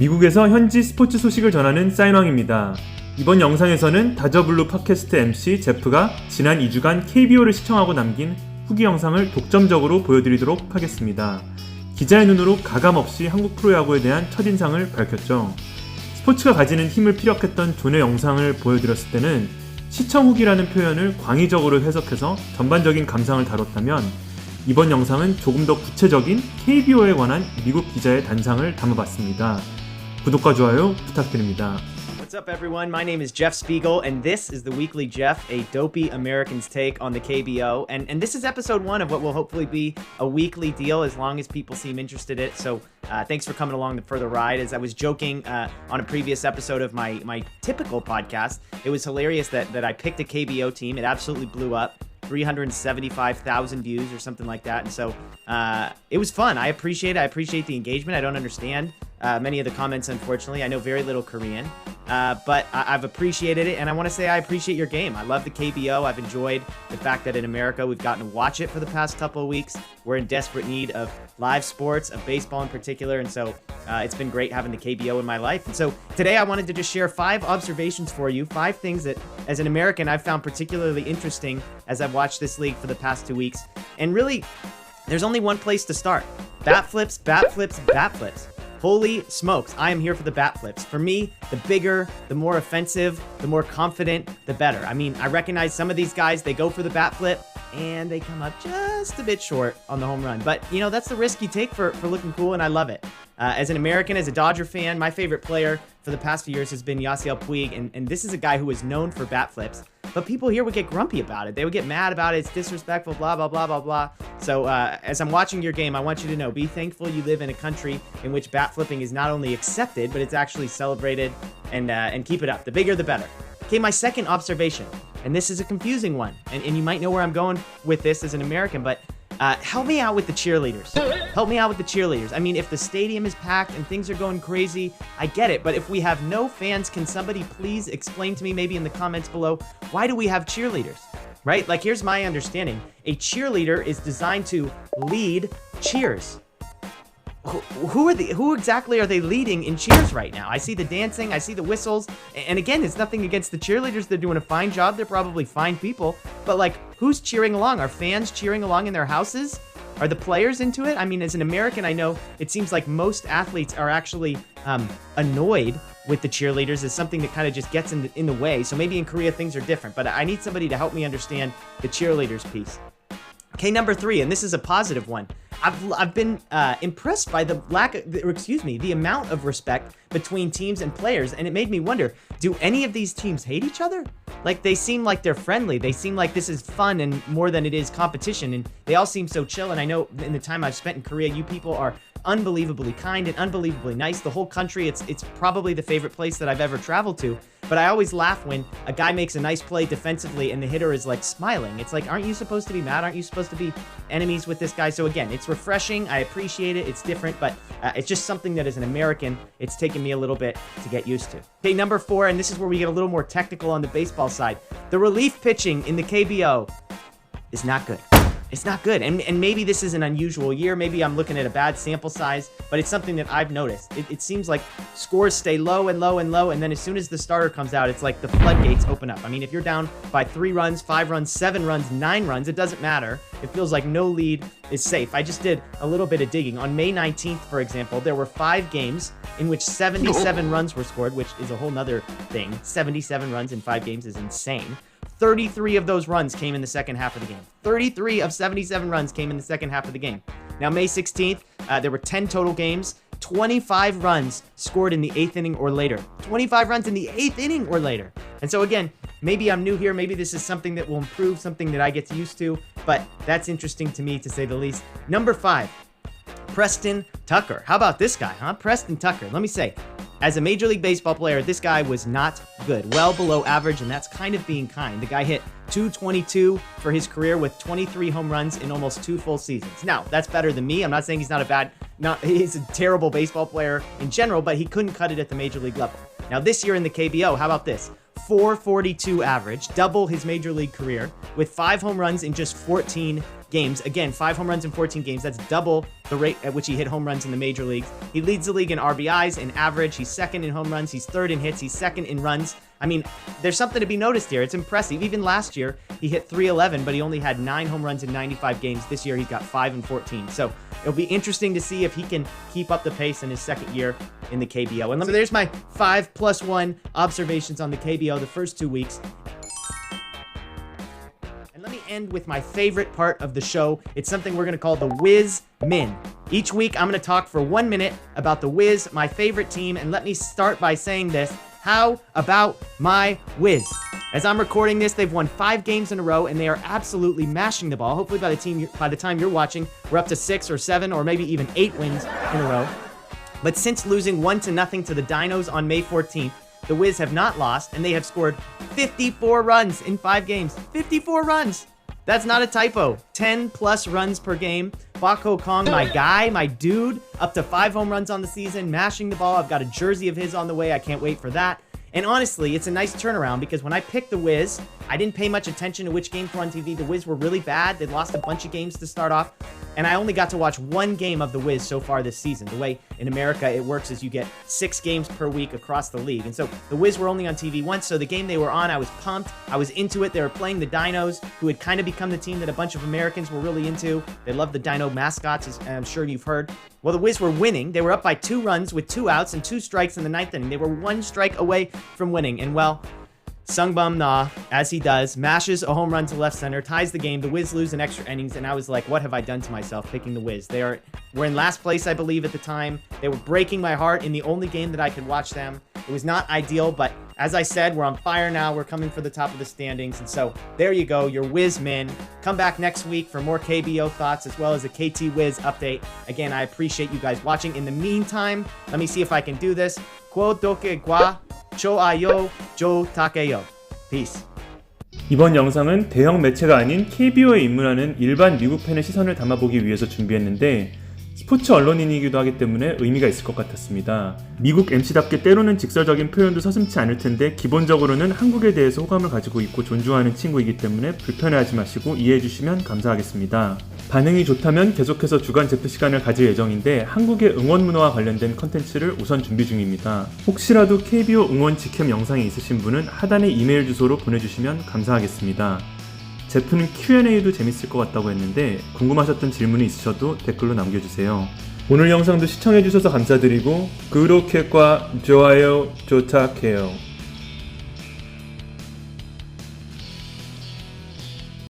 미국에서 현지 스포츠 소식을 전하는 사인왕입니다. 이번 영상에서는 다저블루 팟캐스트 MC 제프가 지난 2주간 KBO를 시청하고 남긴 후기 영상을 독점적으로 보여드리도록 하겠습니다. 기자의 눈으로 가감없이 한국 프로야구에 대한 첫인상을 밝혔죠. 스포츠가 가지는 힘을 피력했던 존의 영상을 보여드렸을 때는 시청 후기라는 표현을 광의적으로 해석해서 전반적인 감상을 다뤘다면 이번 영상은 조금 더 구체적인 KBO에 관한 미국 기자의 단상을 담아봤습니다. 구독과 좋아요 부탁드립니다. What's up, everyone? My name is Jeff Spiegel, and this is the Weekly Jeff, a dopey American's take on the KBO. And, and this is episode one of what will hopefully be a weekly deal as long as people seem interested in it. So uh, thanks for coming along for the ride. As I was joking uh, on a previous episode of my, my typical podcast, it was hilarious that, that I picked a KBO team. It absolutely blew up. 375,000 views or something like that. And so uh, it was fun. I appreciate it. I appreciate the engagement. I don't understand uh, many of the comments, unfortunately. I know very little Korean, uh, but I- have appreciated it. And I want to say I appreciate your game. I love the KBO. I've enjoyed the fact that in America we've gotten to watch it for the past couple of weeks. We're in desperate need of live sports, of baseball in particular. And so uh, it's been great having the KBO in my life. And so today I wanted to just share five observations for you, five things that as an American I've found particularly interesting as I've watched this league for the past two weeks. And really, there's only one place to start bat flips, bat flips, bat flips. Holy smokes, I am here for the bat flips. For me, the bigger, the more offensive, the more confident, the better. I mean, I recognize some of these guys, they go for the bat flip and they come up just a bit short on the home run. But, you know, that's the risk you take for, for looking cool, and I love it. Uh, as an American, as a Dodger fan, my favorite player for the past few years has been Yasiel Puig, and, and this is a guy who is known for bat flips. But people here would get grumpy about it. They would get mad about it. It's disrespectful, blah, blah, blah, blah, blah. So, uh, as I'm watching your game, I want you to know be thankful you live in a country in which bat flipping is not only accepted, but it's actually celebrated, and, uh, and keep it up. The bigger, the better. Okay, my second observation, and this is a confusing one, and, and you might know where I'm going with this as an American, but uh, help me out with the cheerleaders. Help me out with the cheerleaders. I mean, if the stadium is packed and things are going crazy, I get it. But if we have no fans, can somebody please explain to me, maybe in the comments below, why do we have cheerleaders? Right? Like, here's my understanding a cheerleader is designed to lead cheers who are the who exactly are they leading in cheers right now? I see the dancing, I see the whistles, and again, it's nothing against the cheerleaders. They're doing a fine job. They're probably fine people, but like, who's cheering along? Are fans cheering along in their houses? Are the players into it? I mean, as an American, I know it seems like most athletes are actually um, annoyed with the cheerleaders as something that kind of just gets in the, in the way. So maybe in Korea things are different, but I need somebody to help me understand the cheerleaders piece. Okay, number three, and this is a positive one. I've, I've been uh, impressed by the lack of, excuse me, the amount of respect between teams and players. And it made me wonder do any of these teams hate each other? Like they seem like they're friendly. They seem like this is fun and more than it is competition. And they all seem so chill. And I know in the time I've spent in Korea, you people are unbelievably kind and unbelievably nice. The whole country, it's it's probably the favorite place that I've ever traveled to. But I always laugh when a guy makes a nice play defensively and the hitter is like smiling. It's like, aren't you supposed to be mad? Aren't you supposed to be enemies with this guy? So again, it's refreshing. I appreciate it. It's different, but uh, it's just something that as an American, it's taken me a little bit to get used to. Okay, number four, and this is where we get a little more technical on the baseball side. The relief pitching in the KBO is not good it's not good. And, and maybe this is an unusual year. Maybe I'm looking at a bad sample size, but it's something that I've noticed. It, it, seems like scores stay low and low and low. And then as soon as the starter comes out, it's like the floodgates open up. I mean, if you're down by three runs, five runs, seven runs, nine runs, it doesn't matter. It feels like no lead is safe. I just did a little bit of digging. On May 19th, for example, there were five games in which 77 runs were scored, which is a whole nother thing. 77 runs in five games is insane. 33 of those runs came in the second half of the game. 33 of 77 runs came in the second half of the game. Now, May 16th, uh, there were 10 total games. 25 runs scored in the eighth inning or later. 25 runs in the eighth inning or later. And so, again, maybe I'm new here. Maybe this is something that will improve, something that I get used to, but that's interesting to me to say the least. Number five, Preston Tucker. How about this guy, huh? Preston Tucker. Let me say, as a Major League Baseball player, this guy was not good, well below average, and that's kind of being kind. The guy hit 222 for his career with 23 home runs in almost two full seasons. Now, that's better than me. I'm not saying he's not a bad, not he's a terrible baseball player in general, but he couldn't cut it at the major league level. Now, this year in the KBO, how about this? 442 average, double his major league career, with five home runs in just 14 games. Again, five home runs in 14 games. That's double the rate at which he hit home runs in the major leagues. He leads the league in RBIs in average. He's second in home runs. He's third in hits. He's second in runs. I mean, there's something to be noticed here. It's impressive. Even last year, he hit 311, but he only had nine home runs in 95 games. This year, he's got five and 14. So it'll be interesting to see if he can keep up the pace in his second year in the KBO. And me, there's my five plus one observations on the KBO the first two weeks. End with my favorite part of the show. It's something we're going to call the Whiz Min. Each week, I'm going to talk for one minute about the Whiz, my favorite team. And let me start by saying this How about my Whiz? As I'm recording this, they've won five games in a row, and they are absolutely mashing the ball. Hopefully, by the team, by the time you're watching, we're up to six or seven, or maybe even eight wins in a row. But since losing one to nothing to the Dinos on May 14th, the Wiz have not lost, and they have scored 54 runs in five games. 54 runs! That's not a typo. 10 plus runs per game. Bako Kong, my guy, my dude, up to five home runs on the season, mashing the ball. I've got a jersey of his on the way. I can't wait for that. And honestly, it's a nice turnaround because when I picked the Wiz, I didn't pay much attention to which games were on TV. The Wiz were really bad. They lost a bunch of games to start off. And I only got to watch one game of the Wiz so far this season. The way in America it works is you get six games per week across the league. And so the Wiz were only on TV once. So the game they were on, I was pumped. I was into it. They were playing the Dinos, who had kind of become the team that a bunch of Americans were really into. They love the Dino mascots, as I'm sure you've heard. Well, the Wiz were winning. They were up by two runs with two outs and two strikes in the ninth inning. They were one strike away from winning. And well, Sungbum Na, as he does, mashes a home run to left center, ties the game. The Wiz lose in extra innings, and I was like, what have I done to myself picking the Wiz? They are were in last place, I believe, at the time. They were breaking my heart in the only game that I could watch them. It was not ideal, but as I said, we're on fire now. We're coming for the top of the standings. And so there you go, your Wiz men. Come back next week for more KBO thoughts as well as a KT Wiz update. Again, I appreciate you guys watching. In the meantime, let me see if I can do this. Quo doke gua jo takeyo. Peace. 이번 영상은 대형 매체가 아닌 KBO에 입문하는 일반 미국 팬의 시선을 담아보기 위해서 준비했는데 스포츠 언론인이기도 하기 때문에 의미가 있을 것 같았습니다. 미국 MC답게 때로는 직설적인 표현도 서슴치 않을 텐데 기본적으로는 한국에 대해서 호감을 가지고 있고 존중하는 친구이기 때문에 불편해하지 마시고 이해해 주시면 감사하겠습니다. 반응이 좋다면 계속해서 주간 제프 시간을 가질 예정인데 한국의 응원 문화와 관련된 컨텐츠를 우선 준비 중입니다. 혹시라도 KBO 응원 직캠 영상이 있으신 분은 하단에 이메일 주소로 보내주시면 감사하겠습니다. 제프는 Q&A도 재밌을 것 같다고 했는데 궁금하셨던 질문이 있으셔도 댓글로 남겨주세요. 오늘 영상도 시청해주셔서 감사드리고 구독과 좋아요, 좋탁해요.